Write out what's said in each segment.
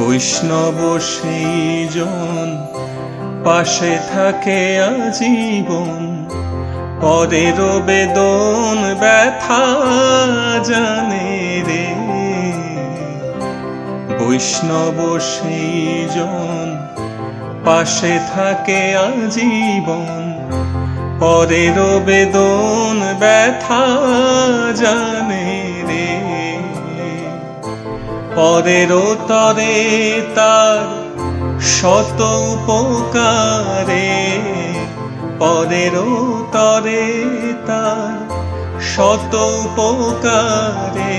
বৈষ্ণব সেই জন পাশে থাকে আজীবন। পরের বেদন ব্যথা জানে রে। বৈষ্ণব সেই জন পাশে থাকে আজীবন। পরের বেদন ব্যথা জানে রে। পরের তরে তার শত উপকারে, পরের তরে তার শত উপকারে।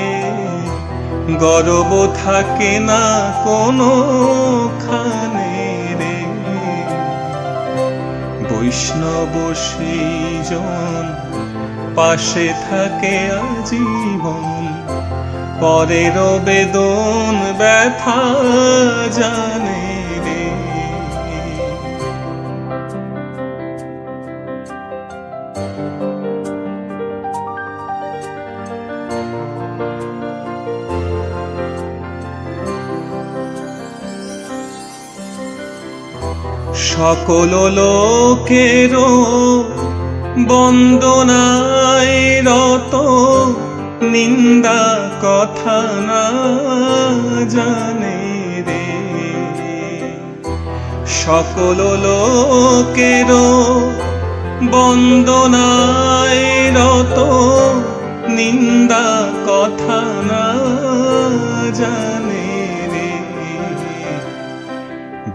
গর্ব থাকে না কোনো খানে বৈষ্ণব সেইজন পাশে থাকে আজীবন। পরের বেদন ব্যথা জানে সকল লোকেরও বন্দনায় রত, নিন্দা কথা না জানে রে। সকল লোকেরও বন্দনায় রত, নিন্দা কথা না জানে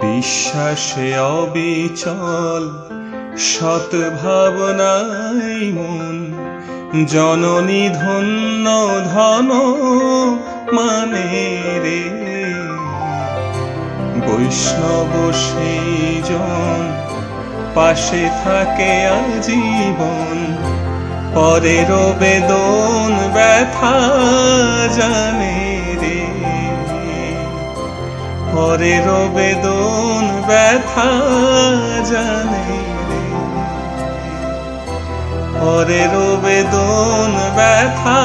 বিশ্বাসে অবিচল, সৎ ভাবনাই মন। জননী ধন্য ধন মানে রে। বৈষ্ণব সেই জন পাশে থাকে আজীবন। পরের বেদন ব্যথা জানে। রে পরের বেদন ব্যথা জানে রে। পরের বেদন ব্যথা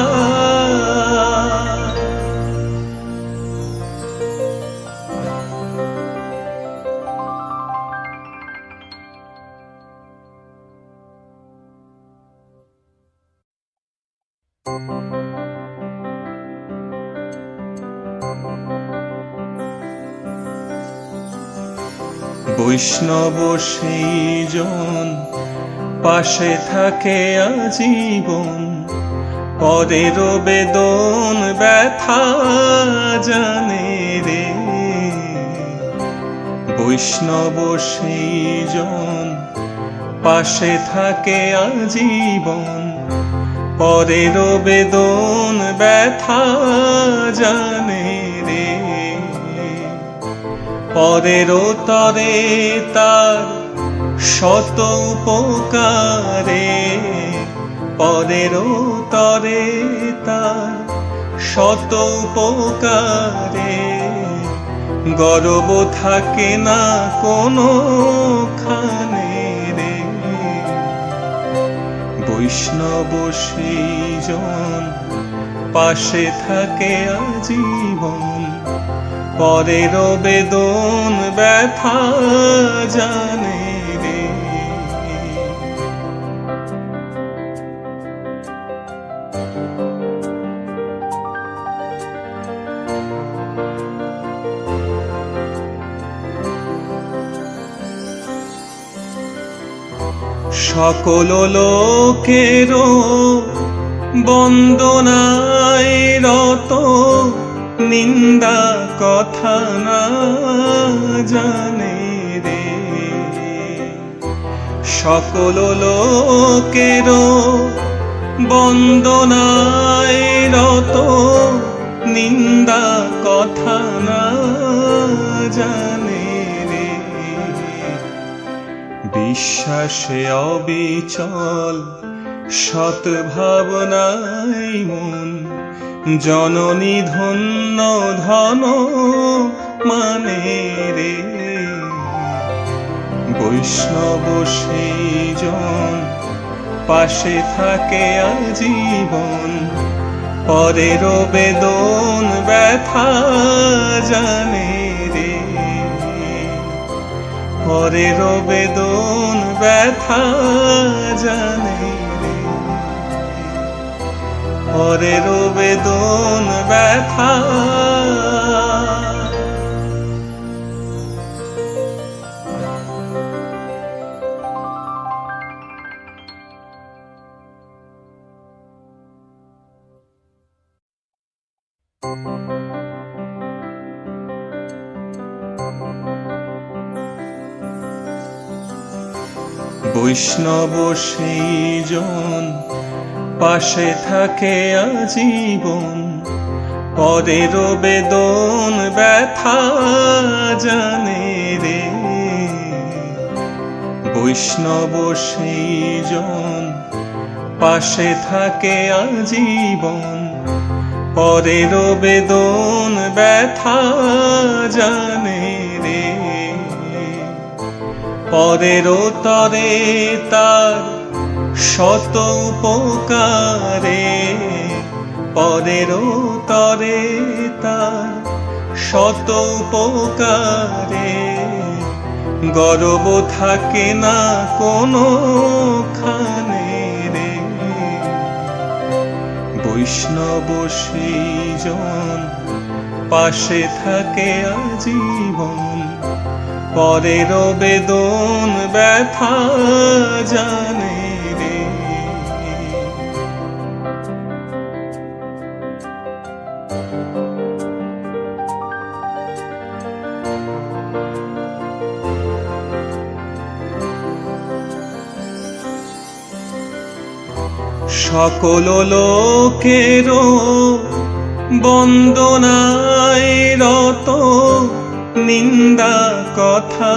বৈষ্ণব সেই জন পাশে থাকে আজীবন। পরের বেদন ব্যথা জানে রে। বৈষ্ণব সেই জন পাশে থাকে আজীবন। পরের বেদন ব্যথা জানে পরের তরে তার শত উপকারে। পরের তরে তার শত উপকারে। গর্ব থাকে না কোনো খানে রে। বৈষ্ণব সেই জন পাশে থাকে আজীবন। পরের বেদন ব্যথা জানে রে। সকল লোকেরও বন্দনায় রত নিন্দা কথা না জানে রে। সকল লোকেরও বন্দনায় রত, নিন্দা কথা না জানে রে। বিশ্বাসে অবিচল, সৎ ভাবনাই মন জননী ধন্য ধন মানে রে। বৈষ্ণব সেই জন পাশে থাকে আজীবন, পরের বেদন ব্যথা জানে রে। পরের বেদন ব্যথা জানে পরের বেদন ব্যথা। বৈষ্ণব সেই জন পাশে থাকে আজীবন পরের বেদন ব্যথা জানে রে। বৈষ্ণব সেই জন পাশে থাকে আজীবন পরের বেদন ব্যথা জানে রে। পরের তরে তার শত উপকারে, পরের তরে তার শত উপকারে। গর্ব থাকে না কোনো খানে রে। বৈষ্ণব সেই জন পাশে থাকে আজীবন পরের বেদন ব্যথা জানে সকল লোকের বন্দনায় রত নিন্দা কথা।